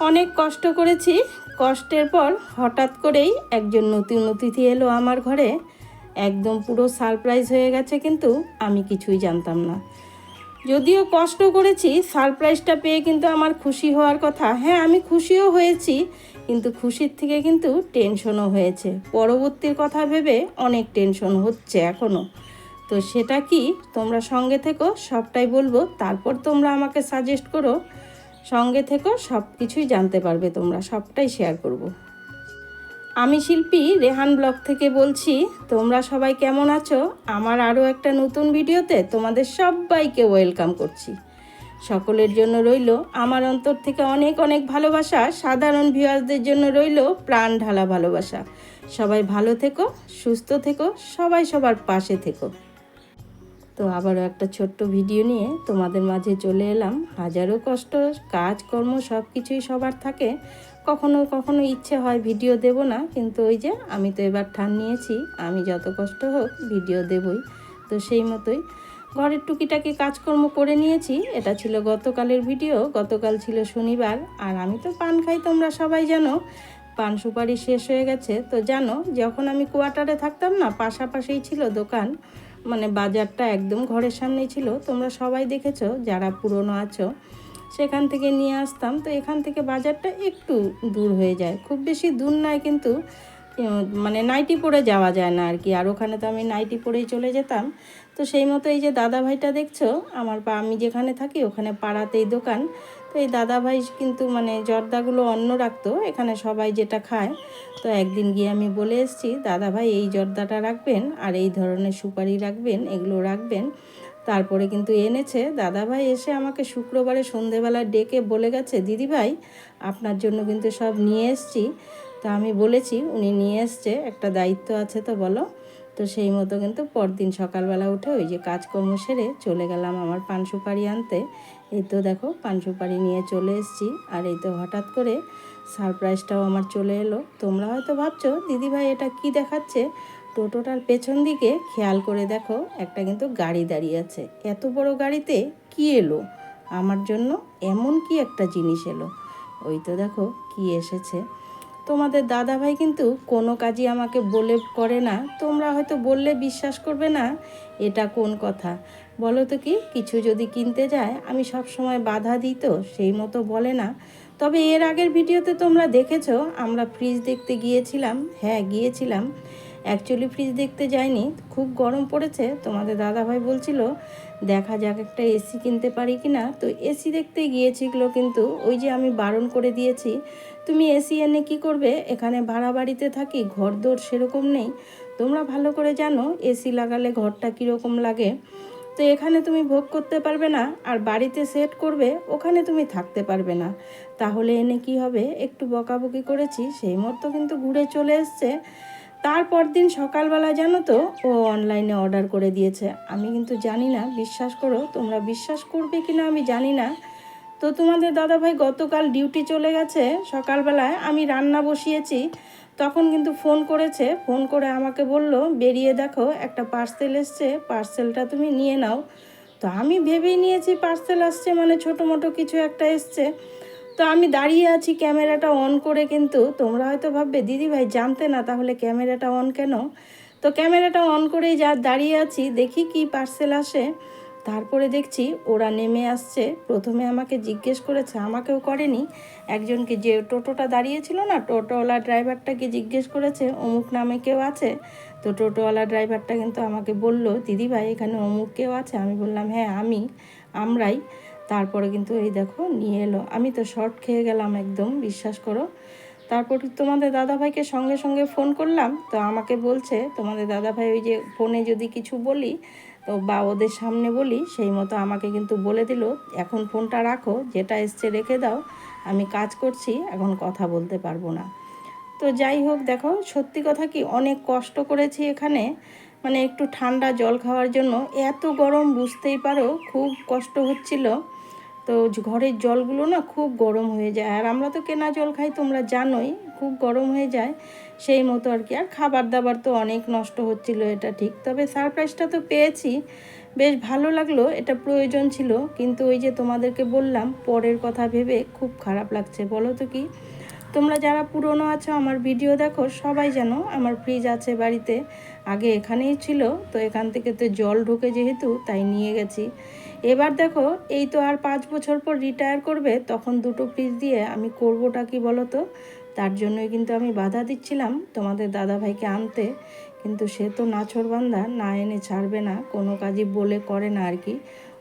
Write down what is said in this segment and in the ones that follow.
অনেক কষ্ট করেছি। কষ্টের পর হঠাৎ করেই একজন নতুন অতিথি এলো আমার ঘরে। একদম পুরো সারপ্রাইজ হয়ে গেছে কিন্তু আমি কিছুই জানতাম না। যদিও কষ্ট করেছি, সারপ্রাইজটা পেয়ে কিন্তু আমার খুশি হওয়ার কথা। হ্যাঁ আমি খুশিও হয়েছি, কিন্তু খুশির থেকে কিন্তু টেনশনও হয়েছে। পরবর্তীর কথা ভেবে অনেক টেনশন হচ্ছে এখনও তো সেটা কি তোমরা সঙ্গে থেকো, সবটাই বলব। তারপর তোমরা আমাকে সাজেস্ট করো সঙ্গে থেকো সব কিছুই জানতে পারবে তোমরা, সবটাই শেয়ার করব। আমি শিল্পী রেহান ব্লগ থেকে বলছি, তোমরা সবাই কেমন আছো? আমার আরও একটা নতুন ভিডিওতে তোমাদের সবাইকে ওয়েলকাম করছি। সকলের জন্য রইল আমার অন্তর থেকে অনেক অনেক ভালোবাসা, সাধারণ ভিউয়ার্সদের জন্য রইল প্রাণ ঢালা ভালোবাসা। সবাই ভালো থেকো, সুস্থ থেকো, সবাই সবার পাশে থেকো। তো আবারও একটা ছোট্ট ভিডিও নিয়ে তোমাদের মাঝে চলে এলাম। হাজারো কষ্ট, কাজকর্ম সব কিছুই সবার থাকে। কখনো কখনো ইচ্ছে হয় ভিডিও দেব না, কিন্তু ওই যে আমি তো এবার ঠান নিয়েছি, আমি যত কষ্ট হোক ভিডিও দেবই। তো সেই মতোই ঘরের টুকিটাকি কাজকর্ম করে নিয়েছি। এটা ছিল গতকালের ভিডিও, গতকাল ছিল শনিবার, আর আমি তো পান খাই তোমরা সবাই জানো। পান সুপারি শেষ হয়ে গেছে। তো জানো, যখন আমি কোয়ার্টারে থাকতাম না, পাশাপাশিই ছিল দোকান। মানে বাজারটা একদম ঘরের সামনেই ছিল। তোমরা সবাই দেখেছ, যারা পুরনো আছো, সেখান থেকে নিয়ে আসতাম। তো এখান থেকে বাজারটা একটু দূর হয়ে যায়। খুব বেশি দূর নয় কিন্তু মানে নাইটি পরে যাওয়া যায় না আর কি। আর ওখানে তো আমি নাইটি পরেই চলে যেতাম। তো সেই মতো এই যে দাদা ভাইটা দেখছ, আমার পা, আমি যেখানে থাকি ওখানে পাড়াতেই দোকান। এই দাদা ভাই কিন্তু মানে জর্দাগুলো অন্য রাখতো, এখানে সবাই যেটা খায়। তো একদিন গিয়ে আমি বলে এসেছি দাদা ভাই এই জর্দাটা রাখবেন আর এই ধরনের সুপারি রাখবেন, এগুলো রাখবেন। তারপরে কিন্তু এনেছে। দাদাভাই এসে আমাকে শুক্রবারে সন্ধেবেলা ডেকে বলে গেছে দিদি ভাই আপনার জন্য কিন্তু সব নিয়ে এসছি। তা আমি বলেছি, উনি নিয়ে এসছে, একটা দায়িত্ব আছে তো বলো। তো সেই মতো কিন্তু পরদিন সকালবেলা উঠে ওই যে কাজকর্ম সেরে চলে গেলাম আমার পান সুপারি আনতে। এই তো দেখো পান সুপারি নিয়ে চলে এসেছি আর এই তো হঠাৎ করে সারপ্রাইজটাও আমার চলে এলো। তোমরা হয়তো ভাবছ, দিদিভাই এটা কি দেখাচ্ছে? টোটোটার পেছন দিকে খেয়াল করে দেখো, একটা কিন্তু গাড়ি দাঁড়িয়ে আছে। এত বড় গাড়িতে কি এলো? আমার জন্য এমন কি একটা জিনিস এলো? ওই তো দেখো কি এসেছে। তোমাদের দাদাভাই কিন্তু কোনো কাজই আমাকে বলে করে না। তোমরা হয়তো বললে বিশ্বাস করবে না, এটা কোন কথা? বলো তো কি, কিছু যদি কিনতে যায়, আমি সব সময় বাধা দিই তো, সেই মতো বলে না। তবে এর আগের ভিডিওতে তোমরা দেখেছ, আমরা ফ্রিজ দেখতে গিয়েছিলাম হ্যাঁ গিয়েছিলাম। অ্যাকচুয়ালি ফ্রিজ দেখতে যাইনি, খুব গরম পড়েছে, তোমাদের দাদাভাই বলছিল, দেখা যাক একটা এসি কিনতে পারি কি না তো এসি দেখতে গিয়েছিল কিন্তু, ওই যে আমি বারণ করে দিয়েছি তুমি এসি এনে কি করবে? এখানে ভাড়া বাড়িতে থাকি, ঘর দোর সেরকম নেই। তোমরা ভালো করে জানো এসি লাগালে ঘরটা কীরকম লাগে। তো এখানে তুমি ভোগ করতে পারবে না, আর বাড়িতে সেট করবে, ওখানে তুমি থাকতে পারবে না। তাহলে এনে কি হবে? একটু বকাবকি করেছি, সেই মতো কিন্তু ঘুরে চলে এসছে। তারপর দিন সকালবেলা জানো তো, ও অনলাইনে অর্ডার করে দিয়েছে। আমি কিন্তু জানি না, বিশ্বাস করো, তোমরা বিশ্বাস করবে কি না আমি জানি না। তো তোমাদের দাদাভাই গতকাল ডিউটি চলে গেছে, সকালবেলায় আমি রান্না বসিয়েছি, তখন কিন্তু ফোন করেছে, ফোন করে আমাকে বলল, বেরিয়ে দেখো, একটা পার্সেল এসছে, পার্সেলটা তুমি নিয়ে নাও। তো আমি ভেবেই নিয়েছি পার্সেল আসছে মানে ছোটো মোটো কিছু একটা এসছে। তো আমি দাঁড়িয়ে আছি ক্যামেরাটা অন করে কিন্তু, তোমরা হয়তো ভাববে দিদি ভাই জানতে না, তাহলে ক্যামেরাটা অন কেন? তো ক্যামেরাটা অন করেই যা দাঁড়িয়ে আছি, দেখি কি পার্সেল আসে। তারপরে দেখছি ওরা নেমে আসছে। প্রথমে আমাকে জিজ্ঞেস করেছে, আমাকেও করেনি? একজনকে যে টোটোটা দাঁড়িয়েছিল না, টোটোওয়ালা ড্রাইভারটাকে জিজ্ঞেস করেছে, অমুক নামে কেউ আছে? তো টোটোওয়ালা ড্রাইভারটা কিন্তু আমাকে বলল, দিদি ভাই, এখানে অমুক কেউ আছে? আমি বললাম হ্যাঁ আমি, আমরাই। তারপরে কিন্তু এই দেখো, নিয়ে এলো। আমি তো শর্ট খেয়ে গেলাম একদম, বিশ্বাস করো। তারপর তোমাদের দাদাভাইকে সঙ্গে সঙ্গে ফোন করলাম। তো আমাকে বলছে, তোমাদের দাদাভাই ওই যে ফোনে যদি কিছু বলি তো বা ওদের সামনে বলি, সেই মতো আমাকে কিন্তু বলে দিল, এখন ফোনটা রাখো, যেটা এসছে রেখে দাও, আমি কাজ করছি, এখন কথা বলতে পারব না। তো যাই হোক, দেখো, সত্যি কথা কি, অনেক কষ্ট করেছি এখানে মানে একটু ঠান্ডা জল খাওয়ার জন্য, এত গরম বুঝতেই পারো, খুব কষ্ট হচ্ছিল। তো ঘরের জলগুলো না খুব গরম হয়ে যায়। আর আমরা তো কেনা জল খাই, তোমরা জানোই, খুব গরম হয়ে যায়। সেই মতো আর কি। আর খাবার দাবার তো অনেক নষ্ট হচ্ছিল, এটা ঠিক। তবে সারপ্রাইজটা তো পেয়েছি। বেশ ভালো লাগল, এটা প্রয়োজন ছিল। কিন্তু ওই যে তোমাদেরকে বললাম, পরের কথা ভেবে খুব খারাপ লাগছে। বলো তো কি? তোমরা যারা পুরনো আছো, আমার ভিডিও দেখো, সবাই জানো আমার ফ্রিজ আছে বাড়িতে। আগে এখানেই ছিল, তো এখান থেকে তো জল ঢোকে যেহেতু, তাই নিয়ে গেছি। এবার দেখো, এই তো আর পাঁচ বছর পর রিটায়ার করবে, তখন দুটো ফ্রিজ দিয়ে আমি করবোটা কি বলো তো তার জন্যই কিন্তু আমি বাধা দিচ্ছিলাম তোমাদের দাদা ভাইকে আনতে, কিন্তু সে তো নাছরবান্ধা না এনে ছাড়বে না, কোনো কাজই বলে করে না আর কি।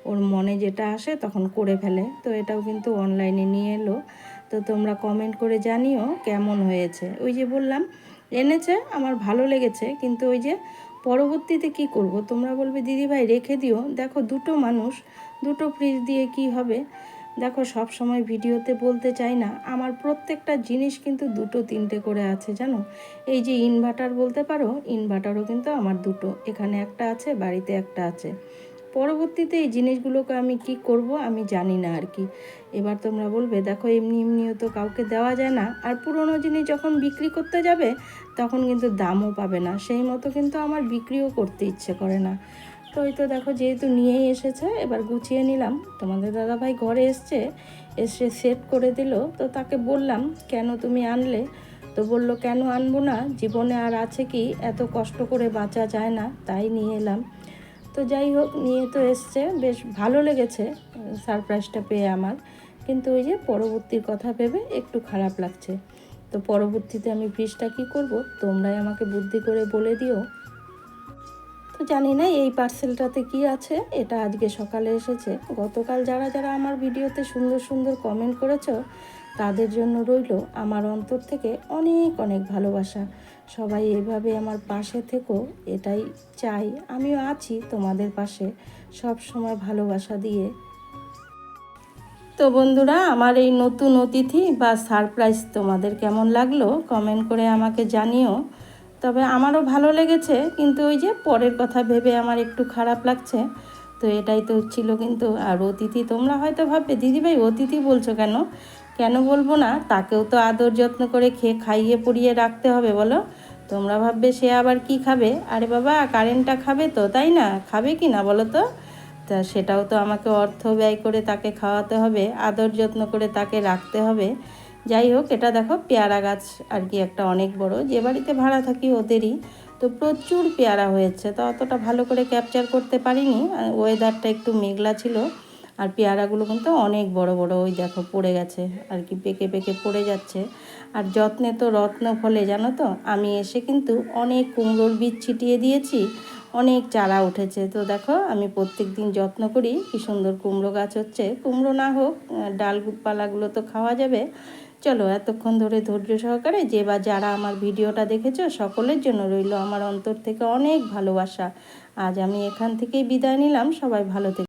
ওর মনে যেটা আসে তখন করে ফেলে, তো এটাও কিন্তু অনলাইনে নিয়ে এলো। তো তোমরা কমেন্ট করে জানিও কেমন হয়েছে। ওই যে বললাম, এনেছে, আমার ভালো লেগেছে, কিন্তু ওই যে পরবর্তীতে কি করব? তোমরা বলবে, দিদিভাই, রেখে দিও। দেখো, দুটো মানুষ, দুটো ফ্রিজ দিয়ে কি হবে? দেখো, সব সময় ভিডিওতে বলতে চাই না, আমার প্রত্যেকটা জিনিস কিন্তু দুটো তিনটে করে আছে, জানো? এই যে ইনভার্টার বলতে পারো ইনভার্টারও কিন্তু আমার দুটো, এখানে একটা আছে, বাড়িতে একটা আছে। পরবর্তীতে এই জিনিসগুলোকে আমি কি করব আমি জানি না আর কি। এবার তোমরা বলবে, দেখো এমনি এমনিও তো কাউকে দেওয়া যায় না। আর পুরনো জিনিস যখন বিক্রি করতে যাবে, তখন কিন্তু দামও পাবে না। সেই মতো কিন্তু আমার বিক্রিও করতে ইচ্ছে করে না। তো ওই তো দেখো, যেহেতু নিয়েই এসেছে, এবার গুছিয়ে নিলাম। তোমাদের দাদাভাই ঘরে এসছে, এসে সেট করে দিল। তো তাকে বললাম, কেন তুমি আনলে? তো বলল, কেন আনব না? জীবনে আর আছে কি? এত কষ্ট করে বাঁচা যায় না। তাই নিয়ে এলাম। তো যাই হোক, নিয়ে তো এসছে। বেশ ভালো লেগেছে, সারপ্রাইজটা পেয়ে আমার। কিন্তু ওই যে পরবর্তীর কথা ভেবে একটু খারাপ লাগছে। তো পরবর্তীতে আমি ফ্রিজটা কী করব? তোমরাই আমাকে বুদ্ধি করে বলে দিও। তো জানি না, এই পার্সেলটাতে কি আছে, এটা আজকে সকালে এসেছে। গতকাল যারা যারা আমার ভিডিওতে সুন্দর সুন্দর কমেন্ট করেছ, তাদের জন্য রইল আমার অন্তর থেকে অনেক অনেক ভালোবাসা। সবাই এভাবে আমার পাশে থেকো, এটাই চাই। আমিও আছি তোমাদের পাশে সব সময় ভালোবাসা দিয়ে। তো বন্ধুরা, আমার এই নতুন অতিথি বা সারপ্রাইজ তোমাদের কেমন লাগল কমেন্ট করে আমাকে জানিও। তবে আমারও ভালো লেগেছে, কিন্তু ওই যে পরের কথা ভেবে আমার একটু খারাপ লাগছে। তো এটাই তো ছিল কিন্তু, আর অতিথি তোমরা হয়তো ভাববে, দিদিভাই, অতিথি বলছো কেন? কেন বলব না? তাকেও তো আদর যত্ন করে খেয়ে খাইয়ে পরিয়ে রাখতে হবে, বলো। তোমরা ভাববে সে আবার কি খাবে? আরে বাবা, কারেন্টটা খাবে তো, তাই না? খাবে কি না, বলো তো? তা সেটাও তো আমাকে অর্থ ব্যয় করে তাকে খাওয়াতে হবে, আদর যত্ন করে তাকে রাখতে হবে। যাই হোক, এটা দেখো, পেয়ারা গাছ আর কি একটা অনেক বড়। যে বাড়িতে ভাড়া থাকি ওদেরই, তো প্রচুর পেয়ারা হয়েছে। তো অতটা ভালো করে ক্যাপচার করতে পারিনি। ওয়েদারটা একটু মেঘলা ছিল। আর পেয়ারাগুলো কিন্তু অনেক বড় বড়, ওই দেখো পড়ে গেছে, আর কি পেকে পেকে পড়ে যাচ্ছে। আর যত্নে তো রত্ন ফলে, জানো তো? আমি এসে কিন্তু অনেক কুমড়োর বীজ ছিটিয়ে দিয়েছি, অনেক চারা উঠেছে। তো দেখো, আমি প্রত্যেক দিন যত্ন করি, কি সুন্দর কুমড়ো গাছ হচ্ছে। কুমড়ো না হোক ডাল পালাগুলো তো খাওয়া যাবে। চলো, এতক্ষণ ধরে ধৈর্য সহকারে যে বা যারা আমার ভিডিওটা দেখেছ, সকলের জন্য রইল আমার অন্তর থেকে অনেক ভালোবাসা। আজ আমি এখান থেকেই বিদায় নিলাম, সবাই ভালো থেকে।